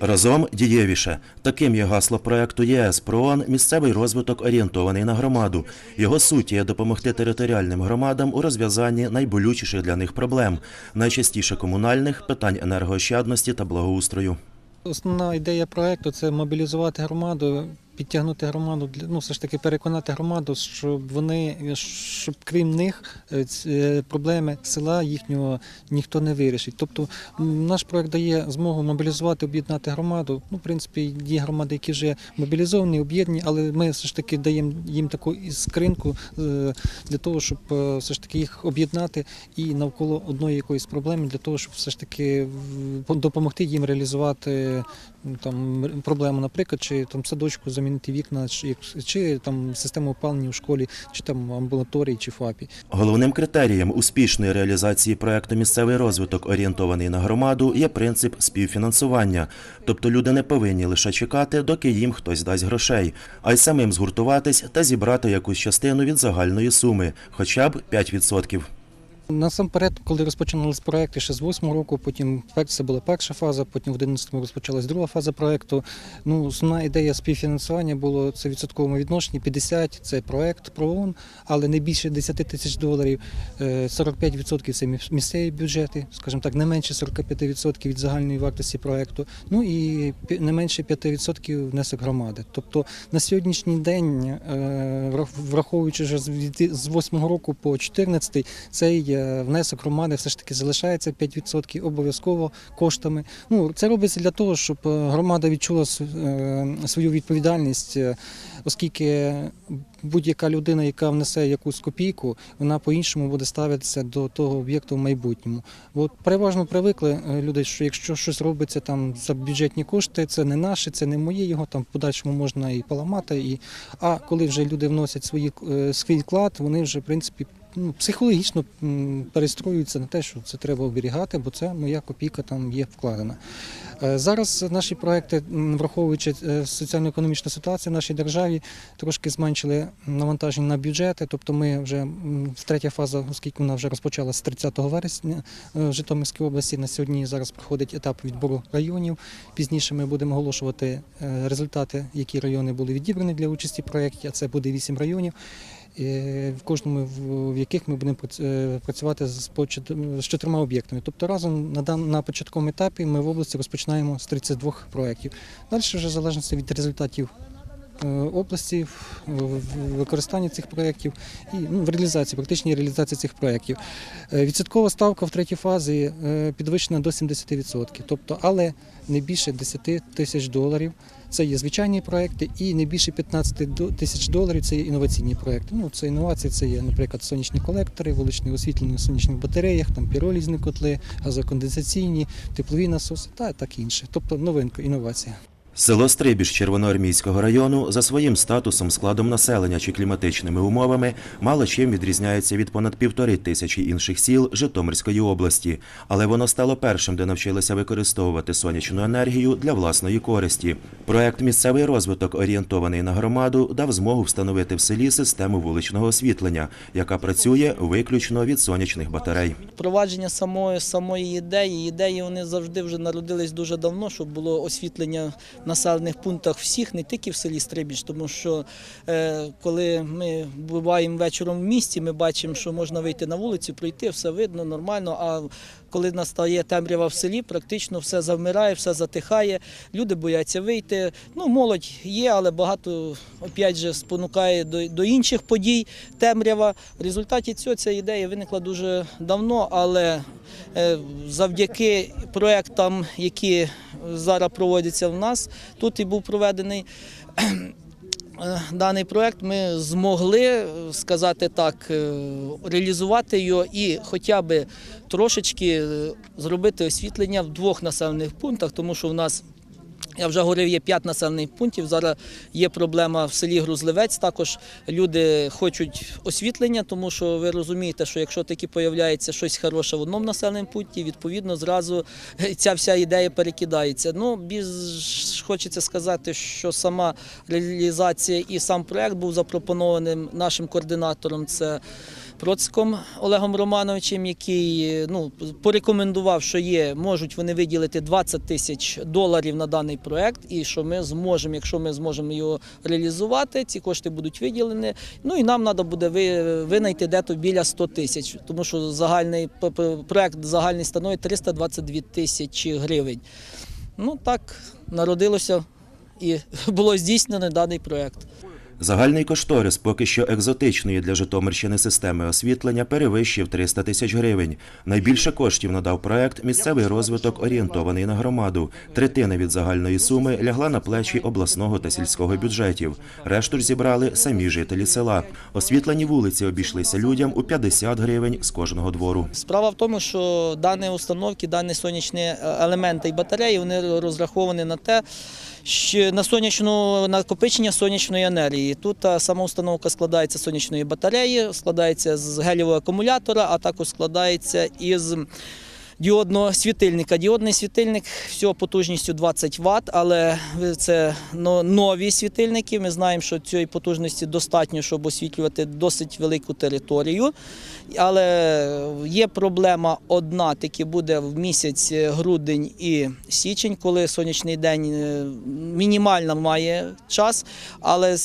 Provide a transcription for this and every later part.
Разом дієвіше. Таким є гасло проекту ЄС ПРООН «Місцевий розвиток орієнтований на громаду. Його суть є допомогти територіальним громадам у розв'язанні найболючіших для них проблем, найчастіше комунальних питань енергоощадності та благоустрою. Основна ідея проекту це мобілізувати громаду, підтягнути громаду ну все ж таки переконати громаду, щоб вони щоб крім них е, е, проблеми села їхнього ніхто не вирішить. Тобто наш проект дає змогу мобілізувати, об'єднати громаду. Ну, в принципі, є громади, які вже мобілізовані, об'єднані, але ми все ж таки даємо їм таку іскринку е, для того, щоб все ж таки їх об'єднати і навколо одної якоїсь проблеми, для того, щоб все ж таки допомогти їм реалізувати там р- проблему, наприклад, чи там садочку замінити вікна, чи, чи там систему опалення в школі, чи там амбулаторії, чи ФАПі. Головним критерієм успішної реалізації проекту місцевий розвиток, орієнтований на громаду, є принцип співфінансування. Тобто люди не повинні лише чекати, доки їм хтось дасть грошей, а й самим згуртуватись та зібрати якусь частину від загальної суми, хоча б 5%. Насамперед, коли розпочиналися проекти ще з 8 року, потім це була перша фаза, потім в 11-му розпочалась друга фаза проекту. Ну, основна ідея співфінансування було це в відсотковому відношенні 50 – це проект ПРООН, але не більше 10 тисяч доларів. Е, 45% це місцеві бюджети, скажімо так, не менше 45% від загальної вартості проекту. Ну і не менше 5% внесок громади. Тобто на сьогоднішній день, е, враховуючи вже з від- з 8 року по 14 цей е, внесок громади все ж таки залишається 5% обов'язково коштами. Ну це робиться для того, щоб е, громада відчула е, свою відповідальність, е, оскільки будь-яка людина, яка внесе якусь копійку, вона по-іншому буде ставитися до того об'єкту в майбутньому. От переважно привикли е, люди, що якщо щось робиться там за бюджетні кошти, це не наше, це не моє, його там в подальшому можна і поламати. І... А коли вже люди вносять свої, е, свій вклад, вони вже в принципі психологічно м, перестроюються на те, що це треба оберігати, бо це моя копійка там є вкладена. Е, Зараз наші проекти, враховуючи е, соціально-економічну ситуацію в нашій державі, трошки зменшили навантаження на бюджети. Тобто ми вже третя фаза, оскільки вона вже розпочалася з 30 вересня е, в Житомирській області. На сьогодні зараз проходить етап відбору районів. Пізніше ми будемо оголошувати результати, які райони були відібрані для участі в проєкті, а це буде 8 районів. В кожному в- яких ми будемо е, працювати з з чотирма об'єктами. Тобто разом на на початковому етапі ми в області розпочинаємо з 32 проєктів. Далі вже в залежності від результатів області, в- в використанні цих проєктів і ну, в реалізації, практичній реалізації цих проєктів. Е, Відсоткова ставка в третій фазі е, підвищена до 70%, тобто, але не більше 10 тисяч доларів. Це є звичайні проекти, і не більше 15 тисяч доларів це є інноваційні проекти. Ну, це інновації, це є, наприклад, сонячні колектори, вуличне освітлення на сонячних батареях, там піролізні котли, газоконденсаційні, теплові насоси та так інше. Тобто новинка, інновація. Село Стрибіж Червоноармійського району за своїм статусом, складом населення чи кліматичними умовами мало чим відрізняється від понад півтори тисячі інших сіл Житомирської області, але воно стало першим, де навчилося використовувати сонячну енергію для власної користі. Проект Місцевий розвиток, орієнтований на громаду, дав змогу встановити в селі систему вуличного освітлення, яка працює виключно від сонячних батарей. Впровадження самої самої ідеї. Ідеї вони завжди вже народились дуже давно, щоб було освітлення населених пунктах всіх, не тільки в селі Стрибіж, тому що е, коли ми буваємо вечором в місті, ми бачимо, що можна вийти на вулицю, пройти, все видно нормально. А коли настає темрява в селі, практично все завмирає, все затихає. Люди бояться вийти. Ну, молодь є, але багато опять же спонукає до, до інших подій темрява. В результаті цього ця ідея виникла дуже давно, але завдяки проектам, які зараз проводяться в нас, тут і був проведений. е, Даний проект ми змогли е, сказати так, е, реалізувати його і хоча б трошечки е, зробити освітлення в двох населених пунктах, тому що в нас я вже говорив, є п'ять населених пунктів. Зараз є проблема в селі Грузливець. Також люди хочуть освітлення, тому що ви розумієте, що якщо таки появляється щось хороше в одному населеному пункті, відповідно зразу ця вся ідея перекидається. Ну, більш хочеться сказати, що сама реалізація і сам проект був запропонованим нашим координатором. Це Проциком Олегом Романовичем, який е, ну, порекомендував, що є, можуть вони виділити 20 тисяч доларів на даний проект, і що ми зможемо, якщо ми зможемо його реалізувати, ці кошти будуть виділені. Ну і нам треба буде винайти дето біля 100 тисяч, тому що загальний проект загальний становить 322 тисячі гривень. Ну так народилося і було здійснено даний проект. Загальний кошторис поки що екзотичної для Житомирщини системи освітлення перевищив 300 тисяч гривень. Найбільше коштів надав проект місцевий розвиток орієнтований на громаду. Третина від загальної суми лягла на плечі обласного та сільського бюджетів. Решту ж зібрали самі жителі села. Освітлені вулиці обійшлися людям у 50 гривень з кожного двору. Справа в тому, що дані установки, дані сонячні е, елементи і батареї вони розраховані на те, що на сонячну накопичення сонячної енергії. Тут е, сама установка складається з сонячної батареї, складається з гелівого акумулятора, а також складається із діодного світильника. Діодний світильник всього потужністю 20 Вт, але це нові світильники. Ми знаємо, що цієї потужності достатньо, щоб освітлювати досить велику територію. Але є проблема одна, таки буде в місяць грудень і січень, коли сонячний день е, мінімально має час, але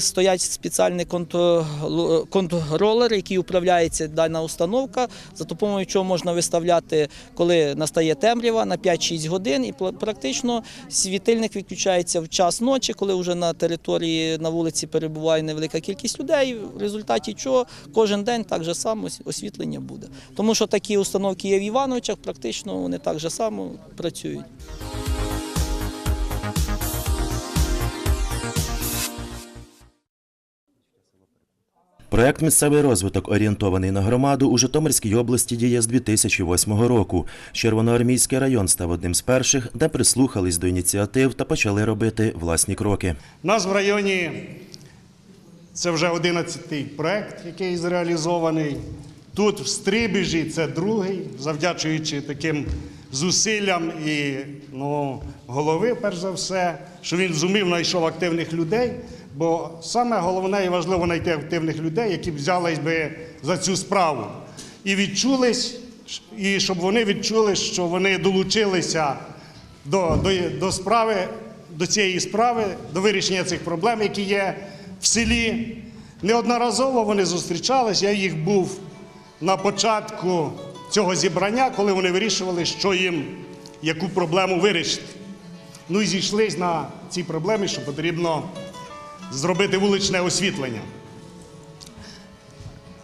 стоять спеціальні контро- контролери, які управляється дана установка, за допомогою чого можна виставляти, коли настає темрява на 5-6 годин, і практично світильник відключається в час ночі, коли вже на території на вулиці перебуває невелика кількість людей. В результаті чого кожен день так же само освітлення буде. Тому що такі установки є в Івановичах, практично вони так же само працюють. Проект місцевий розвиток орієнтований на громаду у Житомирській області діє з 2008 року. Червоноармійський район став одним з перших, де прислухались до ініціатив та почали робити власні кроки. У нас в районі це вже 11-й проект, який зреалізований. Тут в Стрибіжі це другий, завдячуючи таким зусиллям і ну, голови, перш за все, що він зумів знайшов активних людей. Бо саме головне і важливо знайти активних людей, які взялись би за цю справу. І відчулись, і щоб вони відчули, що вони долучилися до, до, до справи, до цієї справи, до вирішення цих проблем, які є в селі. Неодноразово вони зустрічались. Я їх був на початку цього зібрання, коли вони вирішували, що їм, яку проблему вирішити. Ну і зійшлись на цій проблемі, що потрібно зробити вуличне освітлення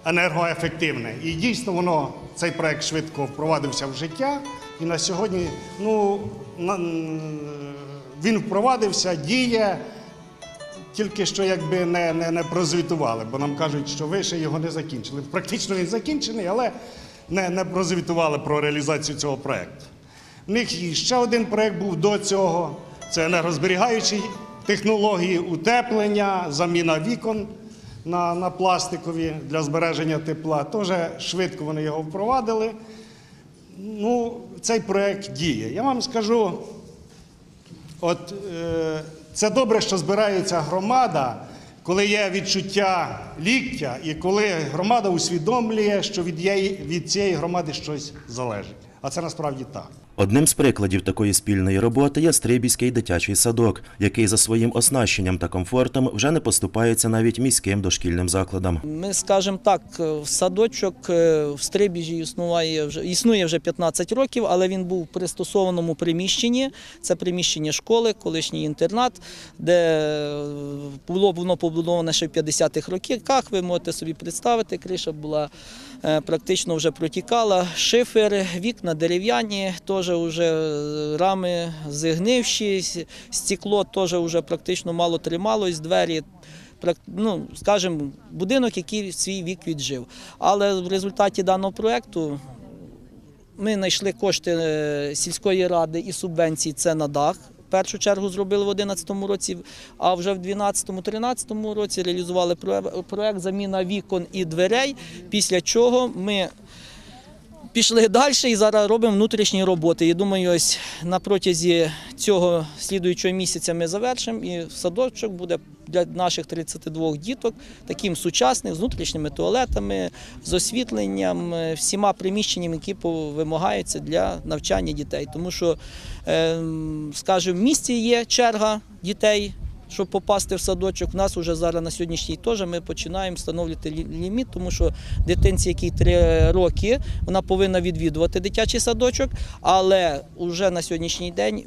енергоефективне. І дійсно воно цей проект швидко впровадився в життя. І на сьогодні ну, він впровадився, діє. Тільки що якби не, не, не прозвітували, бо нам кажуть, що ви ще його не закінчили. Практично він закінчений, але не, не прозвітували про реалізацію цього проєкту. У них ще один проєкт був до цього: це енергозберігаючі технології, утеплення, заміна вікон на, на пластикові для збереження тепла. Теж швидко вони його впровадили. Ну, цей проєкт діє. Я вам скажу, От е, це добре, що збирається громада, коли є відчуття ліктя, і коли громада усвідомлює, що від, її, від цієї громади щось залежить. А це насправді так. Одним з прикладів такої спільної роботи є Стрибійський дитячий садок, який за своїм оснащенням та комфортом вже не поступається навіть міським дошкільним закладам. Ми скажемо так, в садочок е, в Стрибіжі існує вже існує вже 15 років, але він був в пристосованому приміщенні. Це приміщення школи, колишній інтернат, де е, було воно побудоване ще в 50-х роках. Ви можете собі представити, криша була е, практично вже протікала. Шифер, вікна дерев'яні, теж вже е, рами зігнивші, стекло теж вже практично мало трималось, двері ну, скажімо, будинок, який свій вік віджив. Але в результаті даного проєкту ми знайшли кошти е, сільської ради і субвенції це на дах. Першу чергу зробили в 2011 році, а вже в 2012-2013 році реалізували проє- проєкт заміна вікон і дверей, після чого ми пішли далі і зараз робимо внутрішні роботи. І думаю, ось на протязі цього слідуючого місяця ми завершимо і садочок буде для наших 32 діток таким сучасним з внутрішніми туалетами, з освітленням, е, всіма приміщеннями, які вимагаються для навчання дітей. Тому що, е, скажімо, в місті є черга дітей. Щоб попасти в садочок, у нас вже зараз на сьогоднішній теж ми починаємо встановлювати ліміт, тому що дитинці, якій 3 роки, вона повинна відвідувати дитячий садочок, але вже на сьогоднішній день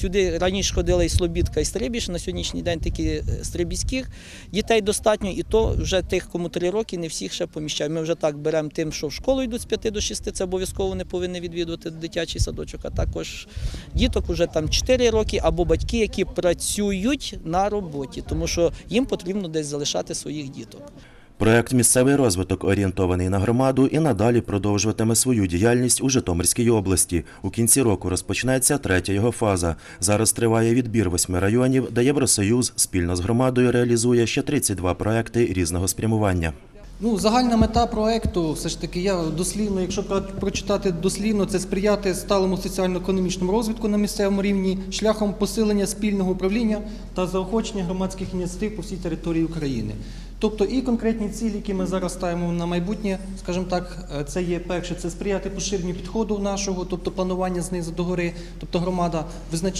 сюди раніше ходили і Слобідка, і Стрибіж, на сьогоднішній день тільки стрибіських дітей достатньо, і то вже тих, кому 3 роки, не всіх ще поміщаємо. Ми вже так беремо тим, що в школу йдуть з 5 до 6, це обов'язково вони повинні відвідувати дитячий садочок, а також діток вже там 4 роки або батьки, які працюють на роботі, тому що їм потрібно десь залишати своїх діток. Проект Місцевий розвиток орієнтований на громаду і надалі продовжуватиме свою діяльність у Житомирській області. У кінці року розпочнеться третя його фаза. Зараз триває відбір восьми районів, де Євросоюз спільно з громадою реалізує ще 32 проекти різного спрямування. Ну, загальна мета проекту, все ж таки, я дослівно, якщо прочитати дослівно, це сприяти сталому соціально-економічному розвитку на місцевому рівні шляхом посилення спільного управління та заохочення громадських ініціатив по всій території України. Тобто і конкретні цілі, які ми зараз ставимо на майбутнє, скажімо так, е, це є перше, це сприяти поширенню підходу нашого, тобто планування знизу до гори, тобто громада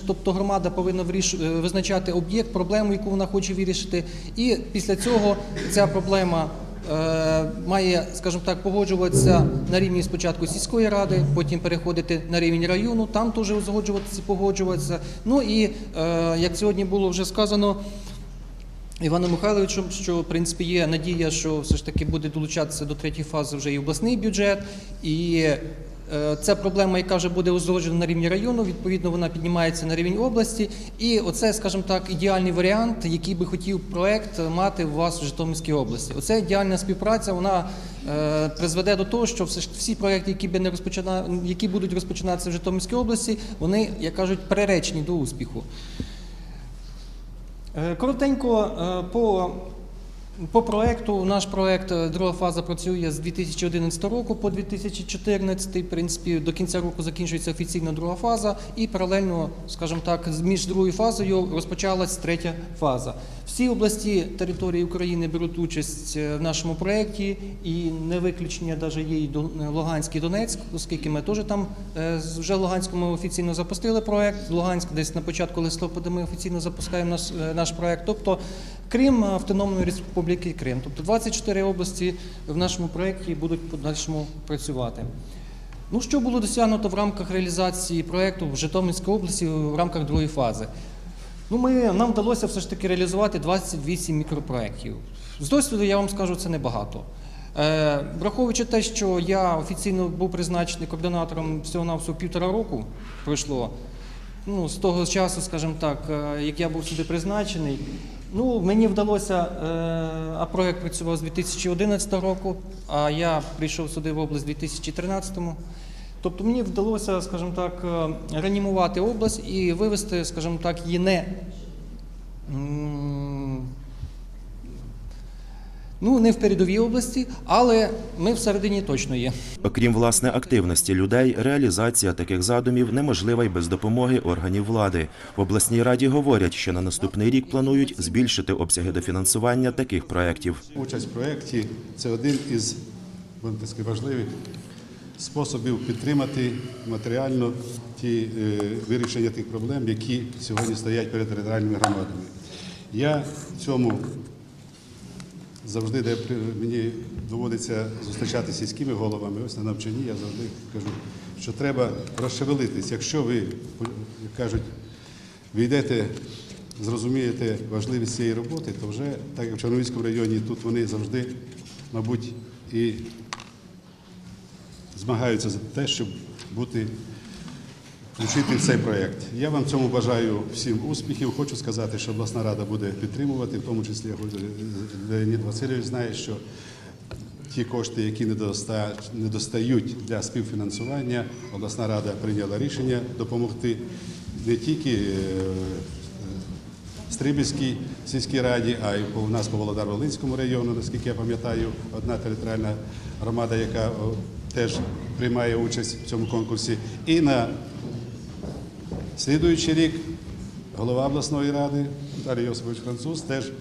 тобто громада повинна е, визначати об'єкт, проблему, яку вона хоче вирішити, і після цього ця проблема має, скажімо так, погоджуватися на рівні спочатку сільської ради, потім переходити на рівень району, там теж узгоджуватися, погоджуватися. Ну і е, як сьогодні було вже сказано. Іваном Михайловичем, що в принципі є надія, що все ж таки буде долучатися до третьої фази вже і обласний бюджет, і е, ця проблема, яка вже буде узгоджена на рівні району, відповідно вона піднімається на рівень області. І оце, скажімо так, ідеальний варіант, який би хотів проект мати у вас в Житомирській області. Оце ідеальна співпраця, вона е, призведе до того, що всі проекти, які би не розпочина, які будуть розпочинатися в Житомирській області, вони, як кажуть, приречені до успіху. Е, Коротенько е, по, по проекту. Наш проект е, друга фаза працює з 2011 року по 2014. В принципі, до кінця року закінчується офіційно друга фаза, і паралельно, скажімо так, між другою фазою розпочалась третя фаза. Всі області території України беруть участь е, в нашому проєкті, і не виключення навіть є і Луганськ і Донецьк, оскільки ми теж там е, вже в Луганську офіційно запустили проєкт. Луганськ десь на початку листопада ми офіційно запускаємо наш, е, наш проєкт. Тобто, крім Автономної Республіки Крим. Тобто 24 області в нашому проєкті будуть подальшому працювати. Ну, що було досягнуто в рамках реалізації проєкту в Житомирській області в рамках другої фази? Ну, ми, нам вдалося все ж таки реалізувати 28 мікропроєктів. З досвіду я вам скажу, це небагато. Е, враховуючи те, що я офіційно був призначений координатором всього на всього півтора року пройшло. Ну, з того часу, скажімо так, е, як я був сюди призначений, ну, мені вдалося, е, а проєкт працював з 2011 року, а я прийшов сюди в область у 2013 Тобто мені вдалося, скажімо так, е, реанімувати область і вивести, скажімо так, її не. Ну, не в передовій області, але ми всередині точно є. Окрім власне активності людей, реалізація таких задумів неможлива й без допомоги органів влади. В обласній раді говорять, що на наступний рік планують збільшити обсяги дофінансування таких проєктів. Участь в проєкті це один із сказати, важливих способів підтримати матеріально ті е, вирішення тих проблем, які сьогодні стоять перед територіальними громадами. Я в цьому завжди, де мені доводиться зустрічатися сільськими головами, ось на навчанні, я завжди кажу, що треба розшевелитись. Якщо ви, як кажуть, ви йдете, зрозумієте важливість цієї роботи, то вже, так як в Чорновицькому районі, тут вони завжди, мабуть, і змагаються за те, щоб бути включити в цей проєкт. Я вам цьому бажаю всім успіхів. Хочу сказати, що обласна рада буде підтримувати, в тому числі Леонід Васильович знає, що ті кошти, які не достають для співфінансування, обласна рада прийняла рішення допомогти не тільки е, Стрибівській сільській раді, а й у нас по Володар-Волинському району, наскільки я пам'ятаю, одна територіальна громада, яка теж приймає участь в цьому конкурсі. І на слідуючий рік голова обласної ради Віталій Йосипович Француз теж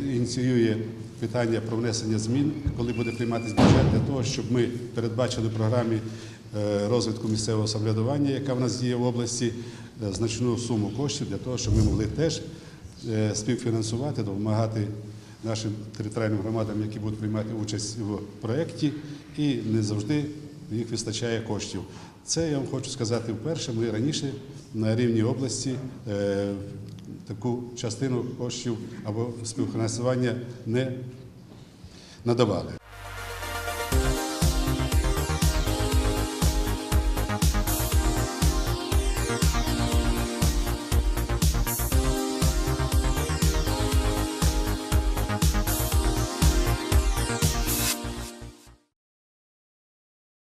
ініціює питання про внесення змін, коли буде прийматись бюджет, для того, щоб ми передбачили програмі е, розвитку місцевого самоврядування, яка в нас є в області, е, значну суму коштів для того, щоб ми могли теж е, співфінансувати, допомагати нашим територіальним громадам, які будуть приймати участь в проєкті, і не завжди їх вистачає коштів. Це я вам хочу сказати вперше. Ми раніше на рівні області е, таку частину коштів або співфінансування не надавали.